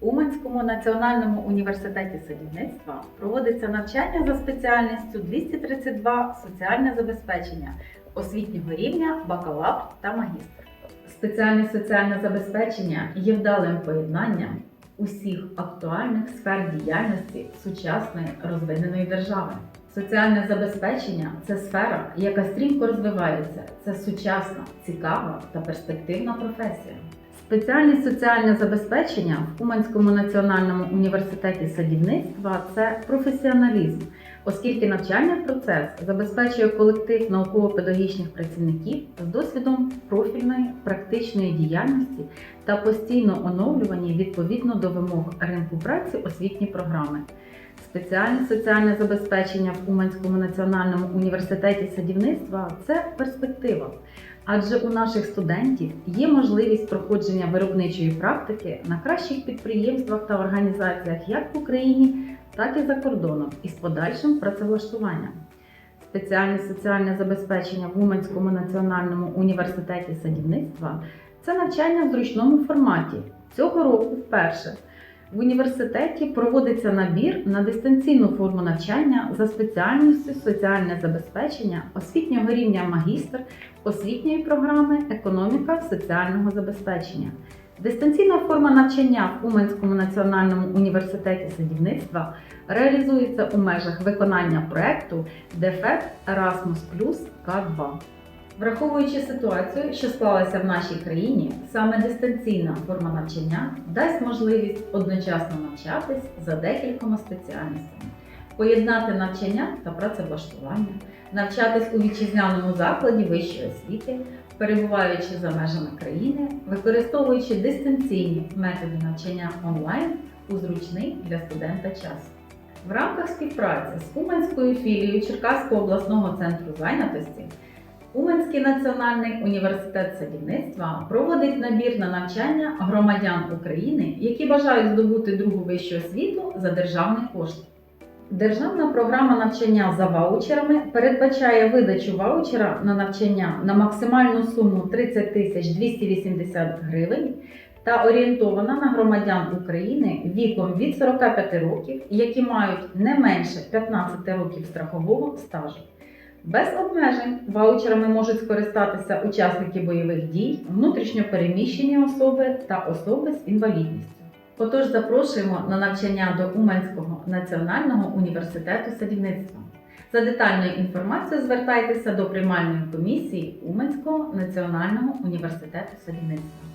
У Уманському національному університеті садівництва проводиться навчання за спеціальністю 232 соціальне забезпечення освітнього рівня бакалавр та магістр. Спеціальне соціальне забезпечення є вдалим поєднанням усіх актуальних сфер діяльності сучасної розвиненої держави. Соціальне забезпечення це сфера, яка стрімко розвивається. Це сучасна, цікава та перспективна професія. Спеціальність соціальне забезпечення в Уманському національному університеті садівництва це професіоналізм, оскільки навчальний процес забезпечує колектив науково-педагогічних працівників з досвідом профільної практичної діяльності та постійно оновлювані відповідно до вимог ринку праці освітні програми. Спеціальне соціальне забезпечення в Уманському національному університеті садівництва це перспектива. Адже у наших студентів є можливість проходження виробничої практики на кращих підприємствах та організаціях як в Україні, так і за кордоном із подальшим працевлаштуванням. Спеціальне соціальне забезпечення в Уманському національному університеті садівництва це навчання в зручному форматі. Цього року вперше в університеті проводиться набір на дистанційну форму навчання за спеціальністю соціальне забезпечення освітнього рівня магістр освітньої програми Економіка соціального забезпечення. Дистанційна форма навчання в Уманському національному університеті садівництва реалізується у межах виконання проекту ДЕФЕК Erasmus К2. Враховуючи ситуацію, що склалася в нашій країні, саме дистанційна форма навчання дасть можливість одночасно навчатись за декількома спеціальностями, поєднати навчання та працевлаштування, навчатись у вітчизняному закладі вищої освіти, перебуваючи за межами країни, використовуючи дистанційні методи навчання онлайн у зручний для студента час. В рамках співпраці з Уманською філією Черкаського обласного центру зайнятості Уманський національний університет садівництва проводить набір на навчання громадян України, які бажають здобути другу вищу освіту за державний кошт. Державна програма навчання за ваучерами передбачає видачу ваучера на навчання на максимальну суму 30 тисяч 280 гривень та орієнтована на громадян України віком від 45 років, які мають не менше 15 років страхового стажу. Без обмежень ваучерами можуть скористатися учасники бойових дій, внутрішньо переміщені особи та особи з інвалідністю. Отож, запрошуємо на навчання до Уманського національного університету садівництва. За детальною інформацією звертайтеся до приймальної комісії Уманського національного університету садівництва.